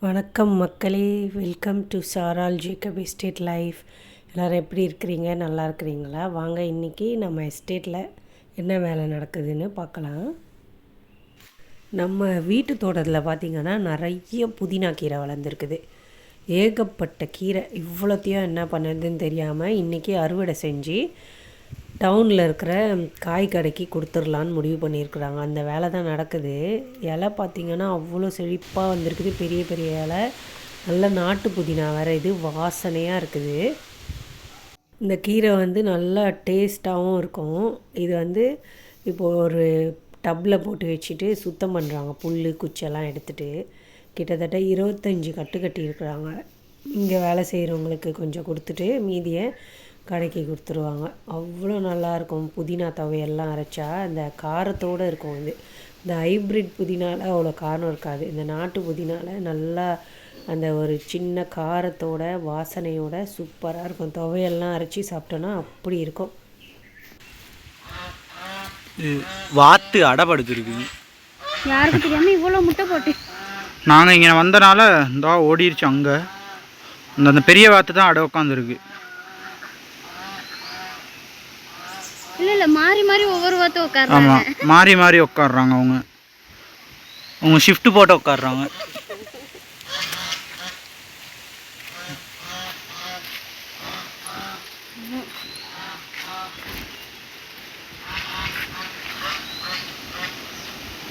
வணக்கம் மக்களே. Welcome to சாரால் ஜேக்கப் எஸ்டேட் லைஃப் எல்லோரும் எப்படி இருக்கிறீங்க? நல்லா இருக்கிறீங்களா? வாங்க இன்றைக்கி நம்ம எஸ்டேட்டில் என்ன வேலை நடக்குதுன்னு பார்க்கலாம். நம்ம வீட்டு தோட்டத்தில் பார்த்திங்கன்னா நிறைய புதினா கீரை வளர்ந்துருக்குது. ஏகப்பட்ட கீரை. இவ்வளோத்தையும் என்ன பண்ணுறதுன்னு தெரியாமல் இன்றைக்கி அறுவடை செஞ்சு டவுனில் இருக்கிற காய் கடைக்கு கொடுத்துர்லான்னு முடிவு பண்ணியிருக்கிறாங்க. அந்த வேலை தான் நடக்குது. இலை பார்த்திங்கன்னா அவ்வளோ செழிப்பாக வந்திருக்குது. பெரிய பெரிய இலை. நல்ல நாட்டு புதினா வேறு இது. வாசனையாக இருக்குது. இந்த கீரை வந்து நல்லா டேஸ்ட்டாகவும் இருக்கும். இது வந்து இப்போது ஒரு டப்பில் போட்டு வச்சுட்டு சுத்தம் பண்ணுறாங்க புல் குச்செல்லாம் எடுத்துகிட்டு கிட்டத்தட்ட இருபத்தஞ்சி கட்டு கட்டி இருக்கிறாங்க இங்கே வேலை செய்கிறவங்களுக்கு கொஞ்சம் கொடுத்துட்டு மீதியை கடைக்கு கொடுத்துருவாங்க. அவ்வளோ நல்லாயிருக்கும். புதினா துவையெல்லாம் அரைச்சா அந்த காரத்தோடு இருக்கும் இது. இந்த ஹைப்ரிட் புதினால அவ்வளோ காரம் இருக்காது. இந்த நாட்டு புதினால நல்லா அந்த ஒரு சின்ன காரத்தோட வாசனையோட சூப்பராக இருக்கும். துவையெல்லாம் அரைச்சி சாப்பிட்டோன்னா அப்படி இருக்கும். வாத்து அடப்படுத்திருக்கு. யாருக்கு தெரியாம இவ்வளோ முட்டை போட்டு. நாங்கள் இங்கே வந்தனால இந்த ஓடிருச்சு அங்கே. அந்த அந்த பெரிய வாத்து தான் அடை உட்காந்துருக்கு இல்ல இல்ல மாறி மாறி ஒவ்வொரு வார்த்தை உட்காருறாங்க. ஆமாம் மாறி மாறி உட்காடுறாங்க அவங்க. அவங்க ஷிஃப்ட் போட்டு உட்காடுறாங்க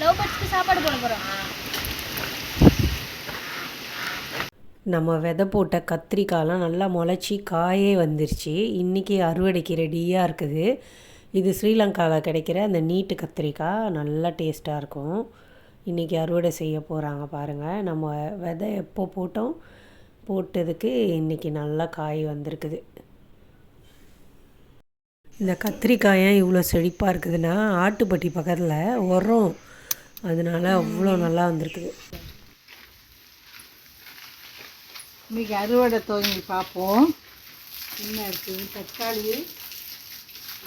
லவ் பேர்ட்ஸ்க்கு சாப்பாடு போட போறோம். நம்ம விதை போட்ட கத்திரிக்காயெலாம் நல்லா முளைச்சி காயே வந்துருச்சு. இன்றைக்கி அறுவடைக்கு ரெடியாக இருக்குது. இது ஸ்ரீலங்காவில் கிடைக்கிற அந்த நீட்டு கத்திரிக்காய் நல்லா டேஸ்ட்டாக இருக்கும். இன்றைக்கி அறுவடை செய்ய போகிறாங்க பாருங்கள் நம்ம விதை எப்போ போட்டோம்? போட்டதுக்கு இன்றைக்கி நல்லா காய் வந்திருக்குது. இந்த கத்திரிக்காய் இவ்வளோ செழிப்பாக இருக்குதுன்னா ஆட்டுப்பட்டி பக்கத்தில் உரம். அதனால அவ்வளோ நல்லா வந்திருக்குது. இன்னைக்கு அறுவடை துவங்கி பார்ப்போம். என்ன இருக்குது தக்காளி.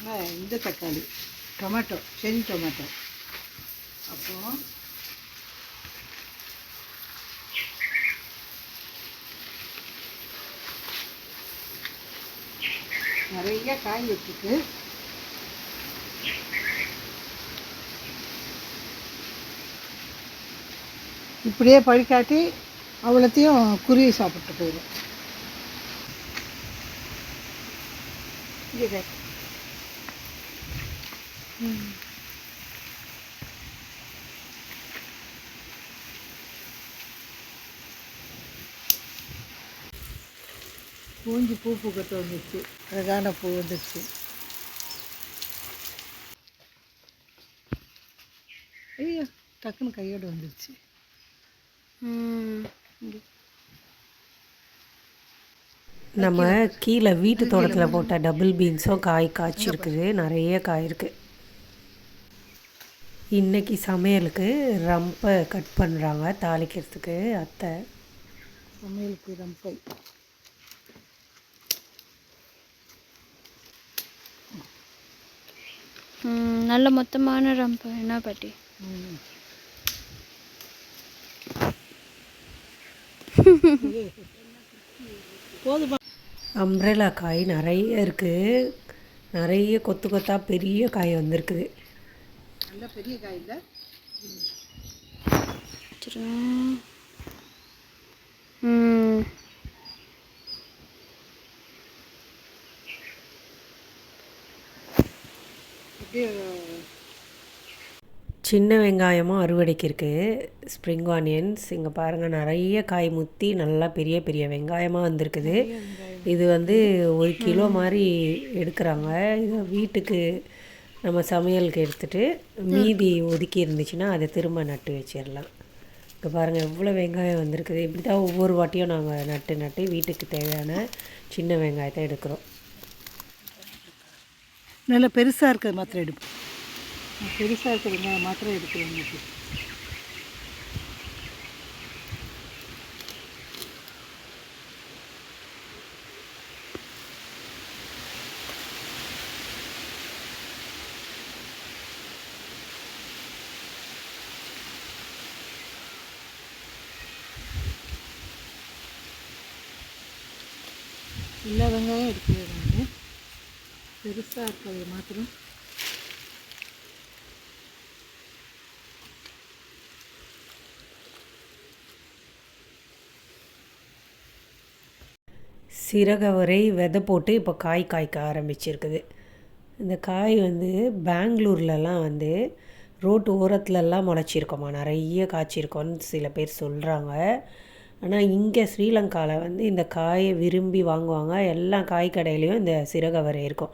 இந்த தக்காளி. டொமேட்டோ செரி டொமேட்டோ. அப்புறம் நிறைய காய் வச்சுருக்கு இப்படியே பழிக்காட்டி அவ்வளோத்தையும் குருவி சாப்பிட்டு போயிடும். இது பூஞ்சி பூ பூக்கட்டு வந்துச்சு. அழகான பூ வந்துச்சு. ஐயோ டக்குன்னு கையோடு வந்துருச்சு. நம்ம கீழே. வீட்டு தோட்டத்தில் போட்ட டபுள் பீன்ஸும் காய் காய்ச்சிருக்குது. நிறைய காய் இருக்குது இன்னைக்கு சமையலுக்கு ரம்பை கட் பண்ணுறாங்க தாளிக்கிறதுக்கு அத்தை. சமையலுக்கு ரம்பை. நல்ல மொத்தமான ரம்பு. என்ன பாட்டி? போதுமா அம்ப்ரெலா காய் நிறைய இருக்குது நிறைய கொத்து கொத்தா பெரிய காய் வந்திருக்குது. நல்ல பெரிய காய் இல்லை சின்ன வெங்காயமும் அறுவடைக்கு இருக்குது ஸ்ப்ரிங் ஆனியன்ஸ் இங்கே பாருங்கள் நிறைய காய் முத்தி நல்லா பெரிய பெரிய வெங்காயமாக வந்திருக்குது. இது வந்து ஒரு கிலோ மாதிரி எடுக்கிறாங்க. இது வீட்டுக்கு நம்ம சமையலுக்கு எடுத்துகிட்டு மீதி ஒதுக்கி இருந்துச்சுன்னா அதை திரும்ப நட்டு வச்சிடலாம். இப்போ பாருங்கள் எவ்வளோ வெங்காயம் வந்திருக்குது. இப்படி தான் ஒவ்வொரு வாட்டியும் நாங்கள் நட்டு நட்டு வீட்டுக்கு தேவையான சின்ன வெங்காயத்தை எடுக்கிறோம். நல்லா பெருசாக இருக்கிறது மாத்திரம் எடுப்போம். பெருசாக இருக்கிற வெங்காயம் மாத்திரம் எடுக்கிறோம் எல்லா வெங்காயம் எடுக்கல நான் பெருசாக இருக்கிறது மாத்திரம். சிறகவரை விதை போட்டு இப்போ காய் காய்க்க ஆரம்பிச்சிருக்குது. இந்த காய் வந்து பெங்களூர்லலாம் வந்து ரோட்டு ஓரத்துலலாம் முளைச்சிருக்கோமா? நிறைய காய்ச்சிருக்கோன்னு சில பேர் சொல்கிறாங்க ஆனால் இங்கே ஸ்ரீலங்காவில் வந்து இந்த காயை விரும்பி வாங்குவாங்க. எல்லா காய் கடையிலையும் இந்த சிறகவரை இருக்கும்.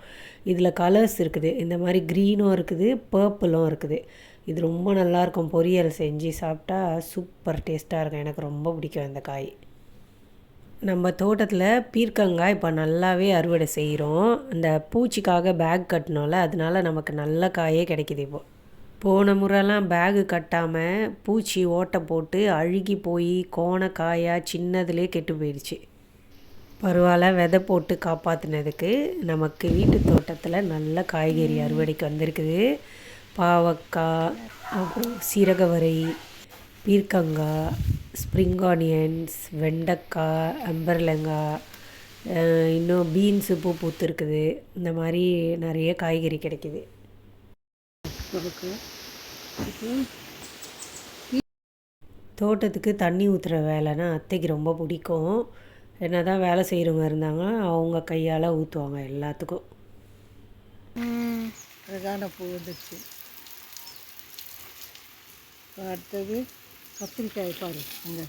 இதில் கலர்ஸ் இருக்குது. இந்த மாதிரி க்ரீனும் இருக்குது பர்பிளும் இருக்குது. இது ரொம்ப நல்லாயிருக்கும் பொரியல் செஞ்சு சாப்பிட்டா சூப்பர் டேஸ்ட்டாக இருக்கும். எனக்கு ரொம்ப பிடிக்கும் இந்த காய். நம்ம தோட்டத்தில் பீர்க்கங்காய் இப்போ நல்லாவே அறுவடை செய்கிறோம் இந்த பூச்சிக்காக பேக் கட்டினோம்ல அதனால நமக்கு நல்ல காயே கிடைக்குது இப்போ. போன முறைலாம் பேகு கட்டாமல் பூச்சி ஓட்டை போட்டு அழுகி போய் கோண காயாக சின்னதுலேயே கெட்டு போயிடுச்சு பரவாயில்ல விதை போட்டு காப்பாற்றினதுக்கு நமக்கு வீட்டு தோட்டத்தில் நல்ல காய்கறி அறுவடைக்கு வந்திருக்குது. பாவக்காய் அப்புறம் சீரகவரை பீர்க்கங்காய் ஸ்ப்ரிங் ஆனியன்ஸ் வெண்டைக்காய் அம்பர்லங்காய் இன்னும் பீன்ஸு பூ பூத்துருக்குது. இந்த மாதிரி நிறைய காய்கறி கிடைக்குது. கொடுக்கு தோட்டத்துக்கு தண்ணி ஊற்றுற வேலைன்னா அத்தைக்கு ரொம்ப பிடிக்கும். என்ன தான் வேலை செய்கிறவங்க இருந்தாங்க அவங்க கையால் ஊற்றுவாங்க எல்லாத்துக்கும். அழகான பூ வந்துடுச்சு அடுத்தது கத்திரிக்காய் பாரு அங்கே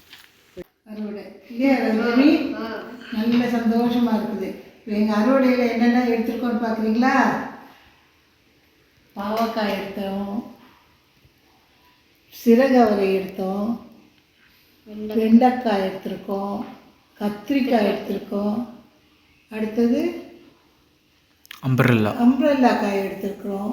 அறுவடை. இல்லையா ரவி நல்ல சந்தோஷமா இருக்குது. இப்போ எங்கள் அறுவடையில் என்னென்ன எடுத்துருக்கோன்னு பார்க்குறீங்களா பாவக்காய் எடுத்தோம். சிறகவரை எடுத்தோம். வெண்டைக்காய். எடுத்திருக்கோம். கத்திரிக்காய் எடுத்திருக்கோம். அடுத்தது அம்பரல்லா அம்ப்ரெல்லா காய் எடுத்திருக்கிறோம்.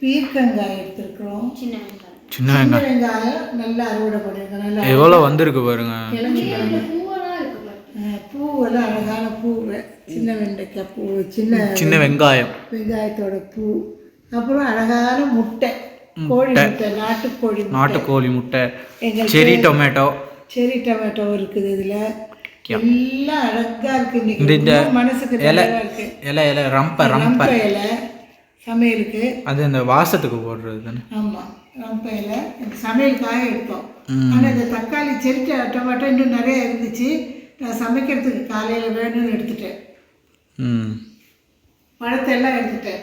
பீர்க்கங்காய் எடுத்திருக்கிறோம். சின்ன வெங்காயம். சின்ன சின்ன வெங்காயம் நல்லா அறுவடை பண்ணியிருக்கோம் நல்லா எவ்வளோ வந்திருக்கு பாருங்க பூவெல்லாம் இருக்கு பாரு. அஹ், பூவெல்லாம் அழகான பூ சின்ன வெண்டைக்காய் பூ சின்ன சின்ன வெங்காயம். வெங்காயத்தோட பூ அப்புறம் அழகான முட்டை கோழி முட்டை. நாட்டுக்கோழி நாட்டுக்கோழி முட்டை. செரி டொமேட்டோ. செரி டொமேட்டோ இருக்குது இதில். எல்லாம் அழகா இருக்கு இந்த இன்னைக்கு மனசுக்கு இலை இலை இலை ரம்ப ரம்ப. இலை சமையலுக்கு. அது அந்த வாசத்துக்கு போடுறது தானே? ஆமாம் ரொம்ப இலை. இந்த சமையலுக்காக எடுத்தோம். ஆனால் இந்த தக்காளி செரி ட- டொமேட்டோ இன்னும் நிறைய இருந்துச்சு. நான் சமைக்கிறதுக்கு காலையில் வேணும்னு எடுத்துட்டேன். ம். பழத்தை எல்லாம் எடுத்துட்டேன்.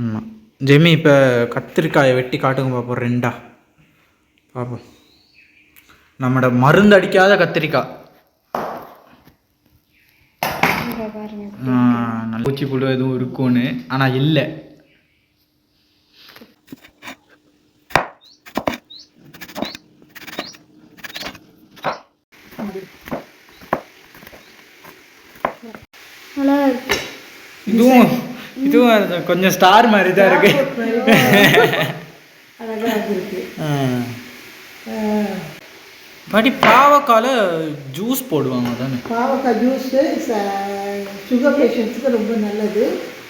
ஆமாம் ஜெமி இப்போ கத்திரிக்காயை வெட்டி காட்டுங்க பார்ப்போம் ரெண்டா. பார்ப்போம் நம்மட மருந்து அடிக்காத கத்திரிக்காய் ஆ, நல்ல பூச்சி புழு எதுவும் இருக்கும்னு ஆனால் இல்லை. நல்லா இருக்கு இதுவும் இதுவும் கொஞ்சம் ஸ்டார் மாதிரி தான் இருக்கு. பாட்டி பாவக்கால ஜூஸ் போடுவாங்க தானே? பாவக்காய் ஜூஸு சுகர் பேஷண்ட்ஸுக்கு ரொம்ப நல்லது.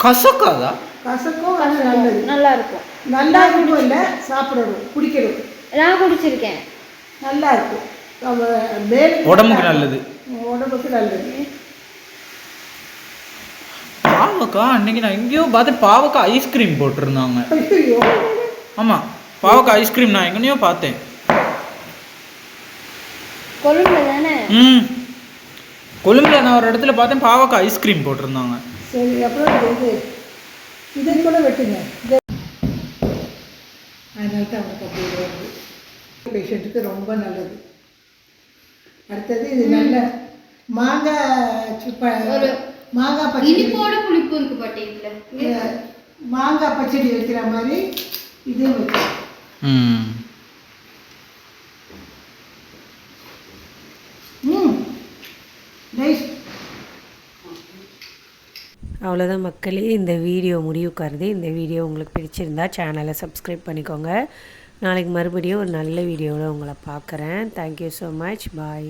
கசக்காதா? கசக்கும் அது நல்லது. நல்லா இருக்கும் நல்லா இருக்கும் இல்லை சாப்பிடணும் குடிக்கணும். நான் குடிச்சிருக்கேன். நல்லா இருக்கும் நம்ம மேல் உடம்புக்கு நல்லது. உடம்புக்கு நல்லது. பாவக்காய் அன்னைக்கு நான் எங்கேயோ பார்த்து பாவக்காய் ஐஸ்கிரீம் போட்டிருந்தாங்க. ஐயோ ஆமாம் பாவக்காய் ஐஸ்கிரீம் நான் எங்கேயோ பார்த்தேன். ம். கொழும்புல நான் ஒரு இடத்துல பார்த்தேன் பாவக்காய் ஐஸ்கிரீம் போட்டிருந்தாங்க. சரி அப்புறம் இது இது கூட வெட்டுங்க. அதனால தான் அவனுக்கு அப்படி வருது பேஷண்ட்டுக்கு ரொம்ப நல்லது. அடுத்தது இது நல்ல மாங்காய் சுப்ப மாங்காய் பச்சடி இனிப்போட புளிப்பு இருக்கு பாட்டி இதுல அஹ், மாங்காய் பச்சடி வைக்கிற மாதிரி நைஸ் அவ்வளோதான் மக்களே இந்த வீடியோ முடிவுக்கு வருது இந்த வீடியோ உங்களுக்கு பிடிச்சிருந்தா சேனலை சப்ஸ்கிரைப் பண்ணிக்கோங்க. நாளைக்கு மறுபடியும் ஒரு நல்ல வீடியோவில் உங்களை பார்க்குறேன். Thank you so much bye